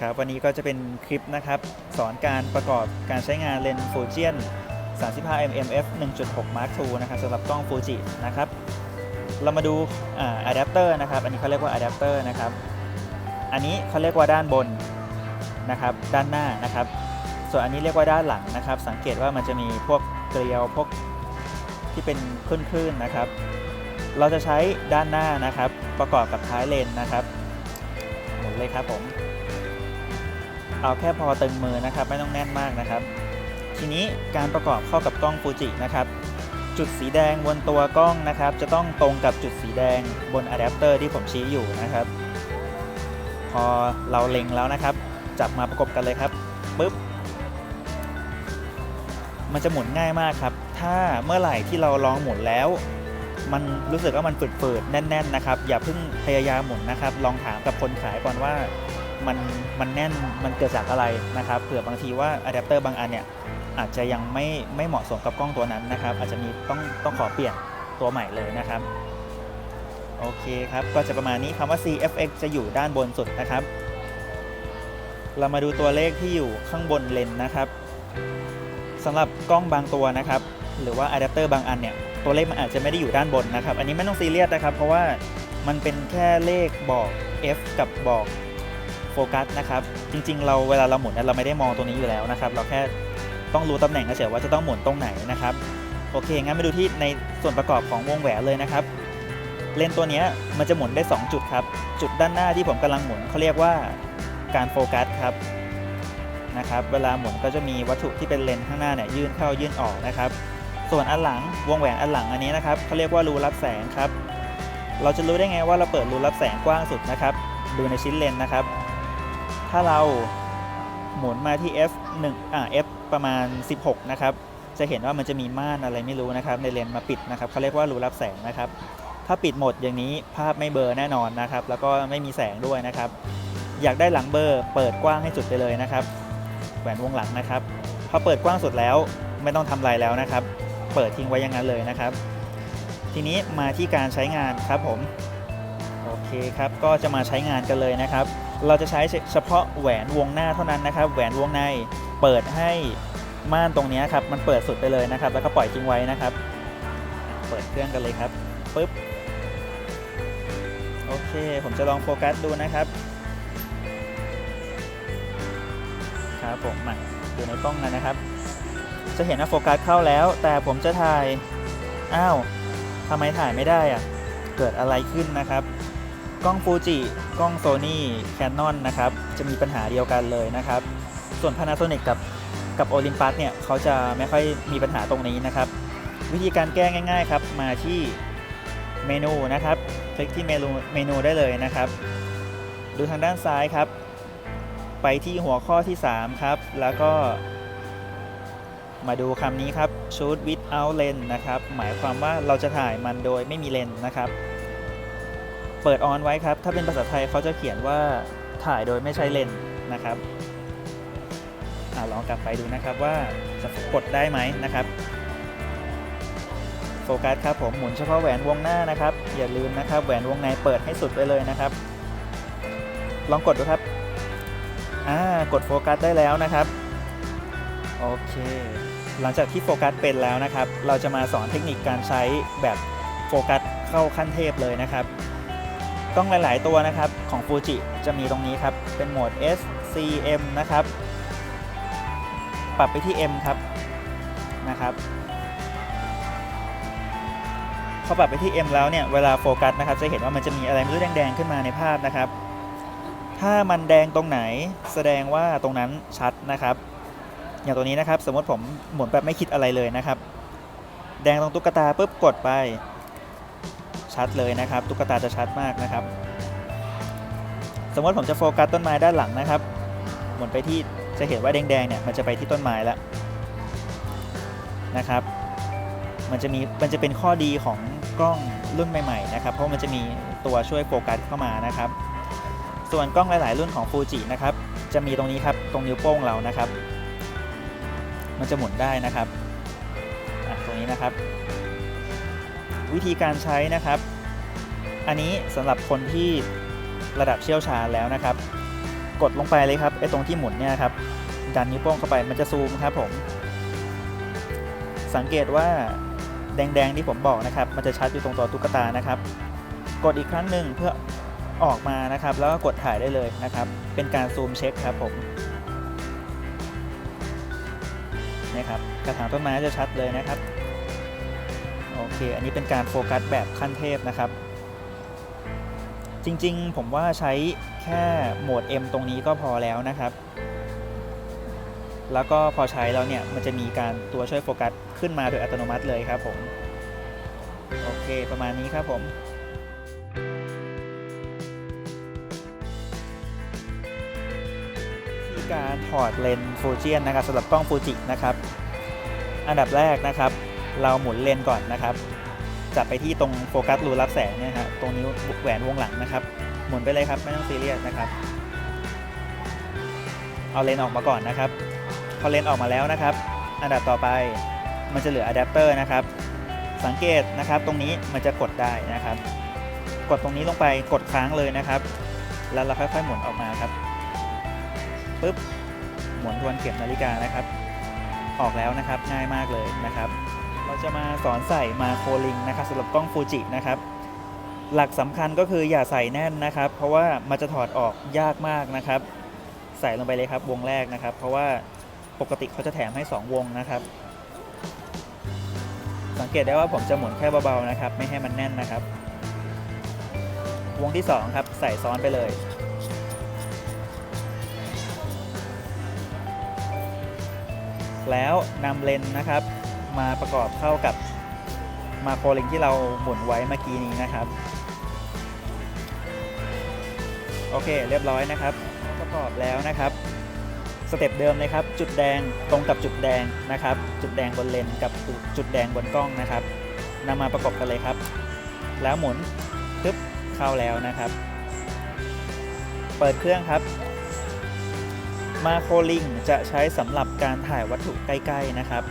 ครับวันนี้ก็จะเป็นคลิปนะครับ สอนการประกอบการใช้งานเลนส์ฟูเจิยน 35mm f 1.6 mark II นะครับสำหรับกล้องฟูจินะครับ เรามาดูอ่าอะแดปเตอร์นะครับ อันนี้เขาเรียกว่าอะแดปเตอร์นะครับ อันนี้เขาเรียกว่าด้านบนนะครับ ด้านหน้านะครับ ส่วนอันนี้เรียกว่าด้านหลังนะครับ สังเกตว่ามันจะมีพวกเกลียวพวกที่เป็นคลื่นๆนะครับ เราจะใช้ด้านหน้านะครับ ประกอบกับท้ายเลนนะครับหมุนเลยครับผม เอาแค่พอตึงมือนะครับ ไม่ต้องแน่นมากนะครับ ทีนี้การประกอบเข้ากับกล้องฟูจินะครับ จุดสีแดงบนตัวกล้องนะครับ จะต้องตรงกับจุดสีแดงบนอะแดปเตอร์ที่ผมชี้อยู่นะครับ พอเราเล็งแล้วนะครับ จับมาประกบกันเลยครับปึ๊บมันจะหมุนง่ายมากครับ ถ้าเมื่อไหร่ที่เราลองหมุนแล้ว มันรู้สึกว่ามันฝืดๆแน่น ๆ นะครับ อย่าเพิ่งพยายามหมุนนะครับ ลองถามกับคนขายก่อนว่า มันมันแน่นมันเกิดจากอะไรนะครับเผื่อบางทีว่าอะแดปเตอร์บางอันเนี่ยอาจจะยังไม่ไม่เหมาะสมกับกล้องตัวนั้นนะครับ อาจจะมีต้องต้องขอเปลี่ยนตัวใหม่เลยนะครับโอเคครับ ก็จะประมาณนี้คำว่า CFX จะอยู่ด้านบนสุดนะครับ เรามาดูตัวเลขที่อยู่ข้างบนเลนส์นะครับสำหรับกล้องบางตัวนะครับ หรือว่าอะแดปเตอร์บางอันเนี่ย ตัวเลขมันอาจจะไม่ได้อยู่ด้านบนนะครับ อันนี้ไม่ต้องซีเรียสนะครับ เพราะว่ามันเป็นแค่เลขบอก F กับบอก โฟกัสนะครับ จริง ๆ เราเวลาเราหมุนเราไม่ได้มองตรงนี้อยู่แล้วนะครับ เราแค่ต้องรู้ตำแหน่งเฉยๆว่าจะต้องหมุนตรงไหนนะครับ โอเค งั้นมาดูที่ในส่วนประกอบของวงแหวนเลยนะครับ เลนตัวนี้มันจะหมุนได้ 2 จุดครับ จุดด้านหน้าที่ผมกำลังหมุนเขาเรียกว่าการโฟกัสครับนะครับ เวลาหมุนก็จะมีวัตถุที่เป็นเลนข้างหน้าเนี่ยยื่นเข้ายื่นออกนะครับ ส่วนอันหลังวงแหวนอันหลังอันนี้นะครับเขาเรียกว่ารูรับแสงครับ เราจะรู้ได้ไงว่าเราเปิดรูรับแสงกว้างสุดนะครับ ดูในชิ้นเลนนะครับ ถ้าเราหมุนมาที่ f 1อ่า f ประมาณ 16 นะครับ จะเห็นว่ามันจะมีม่านอะไรไม่รู้นะครับ ในเลนส์มาปิดนะครับเขาเรียกว่ารูรับแสงนะครับ ถ้าปิดหมดอย่างนี้ภาพไม่เบลอแน่นอนนะครับ แล้วก็ไม่มีแสงด้วยนะครับ อยากได้หลังเบลอร์เปิดกว้างให้สุดไปเลยนะครับ แหวนวงหลังนะครับพอเปิดกว้างสุดแล้วไม่ต้องทำอะไรแล้วนะครับ เปิดทิ้งไว้อย่างนั้นเลยนะครับ ทีนี้มาที่การใช้งานครับผม โอเคครับ ก็จะมาใช้งานกันเลยนะครับ เราจะใช้เฉพาะแหวนวงหน้าเท่านั้นนะครับ แหวนวงในเปิดให้ม่านตรงนี้ครับมันเปิดสุดไปเลยนะครับ แล้วก็ปล่อยทิ้งไว้นะครับ เปิดเครื่องกันเลยครับปึ๊บโอเค ผมจะลองโฟกัสดูนะครับครับผมมาดูในกล้องกันนะครับ จะเห็นว่าโฟกัสเข้าแล้ว แต่ผมจะถ่ายอ้าวทำไมถ่ายไม่ได้อะเกิดอะไรขึ้นนะครับ กล้องฟูจิกล้องโซนี่แคนนอนนะครับจะมีปัญหาเดียวกันเลยนะครับ ส่วน Panasonic กับกับโอลิมปัสเนี่ยเขาจะไม่ค่อยมีปัญหาตรงนี้นะครับ วิธีการแก้ง่าย ๆ ครับ มาที่เมนูนะครับ คลิกที่เมนูเมนูได้เลยนะครับ ดูทางด้านซ้ายครับ ไปที่หัวข้อที่ 3 ครับ แล้วก็ มาดูคำนี้ครับ shoot without lens นะครับ หมายความว่าเราจะถ่ายมันโดยไม่มีเลนส์นะครับ เปิดออนไว้ครับ ถ้าเป็นภาษาไทยเขาจะเขียนว่าถ่ายโดยไม่ใช้เลนส์นะครับอลองกลับไปดูนะครับว่าจะกดได้ไหมนะครับ โฟกัสครับผมหมุนเฉพาะแหวนวงหน้านะครับ อย่าลืมนะครับ แหวนวงในเปิดให้สุดไปเลยนะครับ ลองกดดูครับอ่ากดโฟกัสได้แล้วนะครับโอเค หลังจากที่โฟกัสเป็นแล้วนะครับ เราจะมาสอนเทคนิคการใช้แบบโฟกัสเข้าขั้นเทพเลยนะครับ ล้องหลาย ๆ ตัวนะครับของฟูจิจะมีตรงนี้ครับ เป็นโหมด S C M นะครับ ปรับไปที่ M ครับนะครับพอปรับไปที่ M แล้วเนี่ยเวลาโฟกัสนะครับจะเห็นว่ามันจะมีอะไรไม่รู้แดง ๆ ขึ้นมาในภาพนะครับ ถ้ามันแดงตรงไหนแสดงว่าตรงนั้นชัดนะครับ อย่างตัวนี้นะครับ สมมติผมหมุนแบบไม่คิดอะไรเลยนะครับ แดงตรงตุ๊กตาปุ๊บกดไป ชัดเลยนะครับ ตุ๊กตาจะชัดมากนะครับ สมมติผมจะโฟกัสต้นไม้ด้านหลังนะครับ หมุนไปที่จะเห็นว่าแดงๆเนี่ยมันจะไปที่ต้นไม้แล้วนะครับ มันจะมีมันจะเป็นข้อดีของกล้องรุ่นใหม่ๆนะครับ เพราะมันจะมีตัวช่วยโฟกัสเข้ามานะครับ ส่วนกล้องหลาย ๆ รุ่นของฟูจินะครับ จะมีตรงนี้ครับ ตรงนิ้วโป้งเรานะครับ มันจะหมุนได้นะครับตรงนี้นะครับ วิธีการใช้นะครับ อันนี้สำหรับคนที่ระดับเชี่ยวชาญแล้วนะครับ กดลงไปเลยครับไอ้ตรงที่หมุนเนี่ยครับดันนิ้วโป้งเข้าไปมันจะซูมครับผม สังเกตว่าแดงๆที่ผมบอกนะครับ มันจะชัดอยู่ตรงตัวตุ๊กตานะครับ กดอีกครั้งหนึ่งเพื่อออกมานะครับ แล้วก็กดถ่ายได้เลยนะครับ เป็นการซูมเช็คครับผมนี่ครับกระถางต้นไม้จะชัดเลยนะครับ โอเค อันนี้เป็นการโฟกัสแบบขั้นเทพนะครับ จริงๆ ผมว่าใช้แค่โหมด M ตรงนี้ก็พอแล้วนะครับ แล้วก็พอใช้แล้วเนี่ย มันจะมีการตัวช่วยโฟกัสขึ้นมาโดยอัตโนมัติเลยครับผม โอเค ประมาณนี้ครับผมการถอดเลนส์ฟูเจิ n นะครับสำหรับกล้องฟูจินะครับ อันดับแรกนะครับ เราหมุนเลนก่อนนะครับ จับไปที่ตรงโฟกัสรูรับแสงเนี่ยฮะตรงนิ้วแหวนวงหลังนะครับ หมุนไปเลยครับไม่ต้องซีเรียสนะครับ เอาเลนออกมาก่อนนะครับ พอเลนออกมาแล้วนะครับ อันดับต่อไปมันจะเหลืออะแดปเตอร์นะครับ สังเกตนะครับตรงนี้มันจะกดได้นะครับ กดตรงนี้ลงไปกดค้างเลยนะครับ แล้วเราค่อยๆหมุนออกมาครับปึ๊บหมุนทวนเข็มนาฬิกานะครับ ออกแล้วนะครับง่ายมากเลยนะครับ จะมาสอนใส่มาโคลิงนะครับสำหรับกล้องฟูจินะครับ หลักสำคัญก็คืออย่าใส่แน่นนะครับ เพราะว่ามันจะถอดออกยากมากนะครับ ใส่ลงไปเลยครับวงแรกนะครับ เพราะว่าปกติเขาจะแถมให้ 2 วงนะครับ สังเกตได้ว่าผมจะหมุนแค่เบาๆนะครับ ไม่ให้มันแน่นนะครับ วงที่ 2 ครับ ใส่ซ้อนไปเลยแล้วนำเลนส์นะครับ มาประกอบเข้ากับมาโคลิงที่เราหมุนไว้เมื่อกี้นี้นะครับ โอเคเรียบร้อยนะครับ ประกอบแล้วนะครับสเต็ปเดิมเลยครับ จุดแดงตรงกับจุดแดงนะครับ จุดแดงบนเลนกับจุดแดงบนกล้องนะครับนำมาประกบกันเลยครับ แล้วหมุนปึ๊บเข้าแล้วนะครับ เปิดเครื่องครับ มาโคลิงจะใช้สำหรับการถ่ายวัตถุใกล้ ๆนะครับ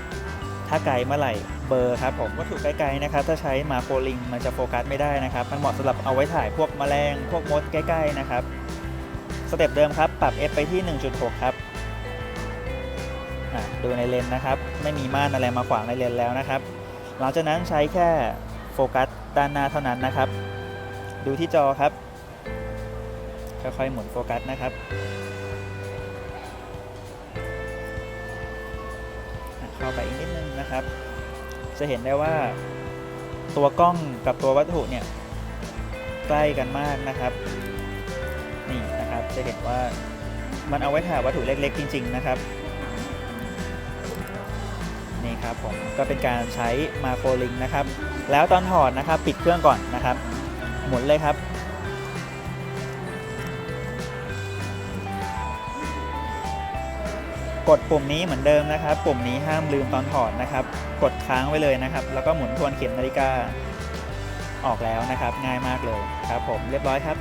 ถ้าไกลเมื่อไหร่เบอร์ครับผมวัตถุใกล้ๆนะครับถ้าใช้มาโคลิงมันจะโฟกัสไม่ได้นะครับ มันเหมาะสำหรับเอาไว้ถ่ายพวกแมลง พวกมดใกล้ๆนะครับสเต็ปเดิมครับ ปรับ f ไปที่ 1.6 ครับดูในเลนนะครับ ไม่มีม่านอะไรมาขวางในเลนแล้วนะครับ หลังจากนั้นใช้แค่โฟกัสด้านหน้าเท่านั้นนะครับ ดูที่จอครับ ค่อยๆหมุนโฟกัสนะครับ เข้าไปอีกนิดนึงนะครับ จะเห็นได้ว่าตัวกล้องกับตัววัตถุเนี่ยใกล้กันมากนะครับ นี่นะครับจะเห็นว่ามันเอาไว้ถ่ายวัตถุเล็กๆ จริง ๆ นะครับ นี่ครับผมก็เป็นการใช้มาโครลิงนะครับ แล้วตอนถอดนะครับ ปิดเครื่องก่อนนะครับ หมุนเลยครับ กดปุ่มนี้เหมือนเดิมนะครับ ปุ่มนี้ห้ามลืมตอนถอดนะครับ กดค้างไว้เลยนะครับ แล้วก็หมุนทวนเข็มนาฬิกาออกแล้วนะครับ ง่ายมากเลยครับผมเรียบร้อยครับ